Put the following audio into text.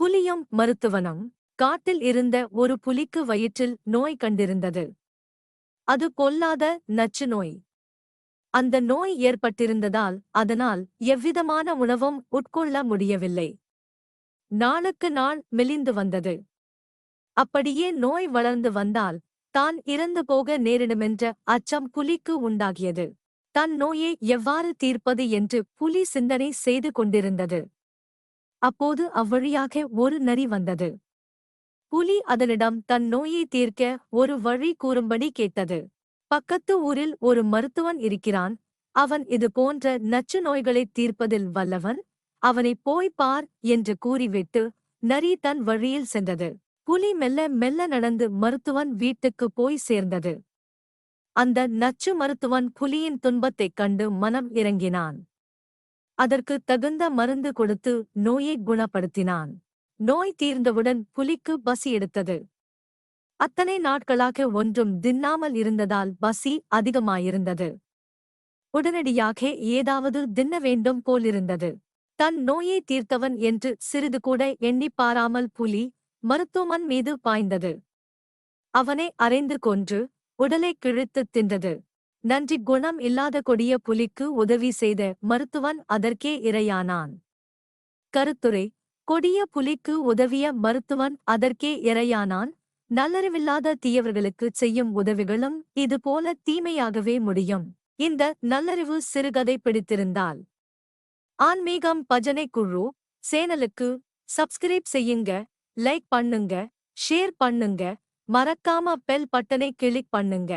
புலியும் மருத்துவனம் காட்டில் இருந்த ஒரு புலிக்கு வயிற்றில் நோய் கண்டிருந்தது. அது கொல்லாத நச்சு நோய். அந்த நோய் ஏற்பட்டிருந்ததால் அதனால் எவ்விதமான உணவும் உட்கொள்ள முடியவில்லை. நாளுக்கு நாள் மெலிந்து வந்தது. அப்படியே நோய் வளர்ந்து வந்தால் தான் இறந்து போக நேரிடுமென்ற அச்சம் புலிக்கு உண்டாகியது. தன் நோயை எவ்வாறு தீர்ப்பது என்று புலி சிந்தனை செய்து கொண்டிருந்தது. அப்போது அவ்வழியாக ஒரு நரி வந்தது. புலி அதனிடம் தன் நோயை தீர்க்க ஒரு வழி கூறும்படி கேட்டது. பக்கத்து ஊரில் ஒரு மருத்துவன் இருக்கிறான். அவன் இது போன்ற நச்சு நோய்களைத் தீர்ப்பதில் வல்லவன். அவனைப் போய் பார் என்று கூறிவிட்டு நரி தன் வழியில் சென்றது. புலி மெல்ல மெல்ல நடந்து மருத்துவன் வீட்டுக்குப் போய் சேர்ந்தது. அந்த நச்சு மருத்துவன் புலியின் துன்பத்தைக் கண்டு மனம் இறங்கினான். அதற்கு தகுந்த மருந்து கொடுத்து நோயை குணப்படுத்தினான். நோய் தீர்ந்தவுடன் புலிக்கு பசி எடுத்தது. அத்தனை நாட்களாக ஒன்றும் தின்னாமல் இருந்ததால் பசி அதிகமாயிருந்தது. உடனடியாக ஏதாவது தின்ன வேண்டும் போலிருந்தது. தன் நோயை தீர்த்தவன் என்று சிறிது கூட எண்ணிப் பாராமல் புலி மருத்துவமன் மீது பாய்ந்தது. அவனை அறைந்து கொன்று உடலை கிழித்துத் தின்றது. நன்றி குணம் இல்லாத கொடிய புலிக்கு உதவி செய்த மருத்துவன் அதற்கே இரையானான். கருத்துரை கொடிய புலிக்கு உதவிய மருத்துவன் அதற்கே இரையானான். நல்லறிவில்லாத தீயவர்களுக்குச் செய்யும் உதவிகளும் இதுபோல தீமையாகவே முடியும். இந்த நல்லறிவு சிறுகதை பிடித்திருந்தால். ஆன்மீகம் பஜனை குழு சேனலுக்கு சப்ஸ்கிரைப் செய்யுங்க லைக் பண்ணுங்க ஷேர் பண்ணுங்க மறக்காம பெல் பட்டனை கிளிக் பண்ணுங்க.